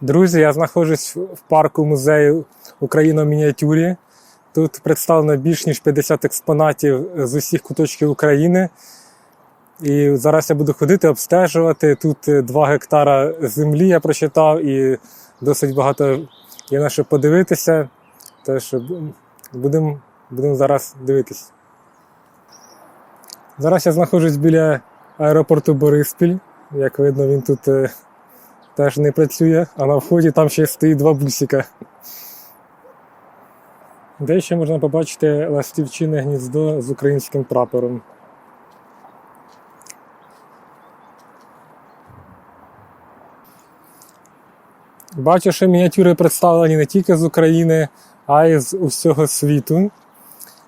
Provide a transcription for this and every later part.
Друзі, я знаходжусь в парку музею Україна в мініатюрі. Тут представлено більш ніж 50 експонатів з усіх куточків України. І зараз я буду ходити, обстежувати. Тут 2 гектара землі я прочитав, і досить багато є на що подивитися. Тож будемо будем зараз дивитися. Зараз я знаходжусь біля аеропорту Бориспіль. Як видно, він тут е, теж не працює, а на вході там ще стоїть два бусика. Де ще можна побачити ластівчине гніздо з українським прапором. Бачу, що мініатюри представлені не тільки з України, а й з усього світу.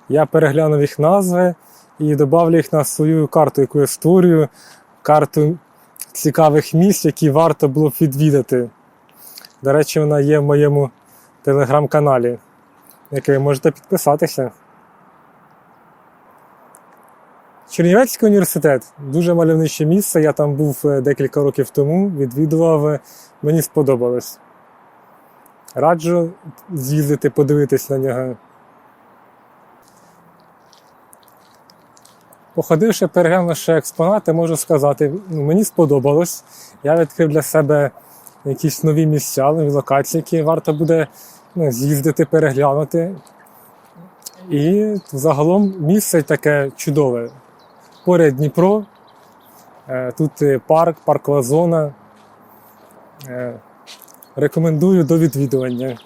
Я переглянув їх назви і додав їх на свою карту, яку я створюю, карту цікавих місць, які варто було б відвідати. До речі, вона є в моєму телеграм-каналі, на який ви можете підписатися. Чернівецький університет дуже мальовниче місце. Я там був е, декілька років тому, відвідував, е, мені сподобалось. Раджу з'їздити, подивитись на нього. Походивши, переглянувши експонати, можу сказати, ну, мені сподобалось. Я відкрив для себе якісь нові місця, нові локації, які варто буде ну, з'їздити, переглянути. І загалом місце таке чудове. Поряд Дніпро, е, тут парк, паркова зона. Е, Рекомендую до відвідування.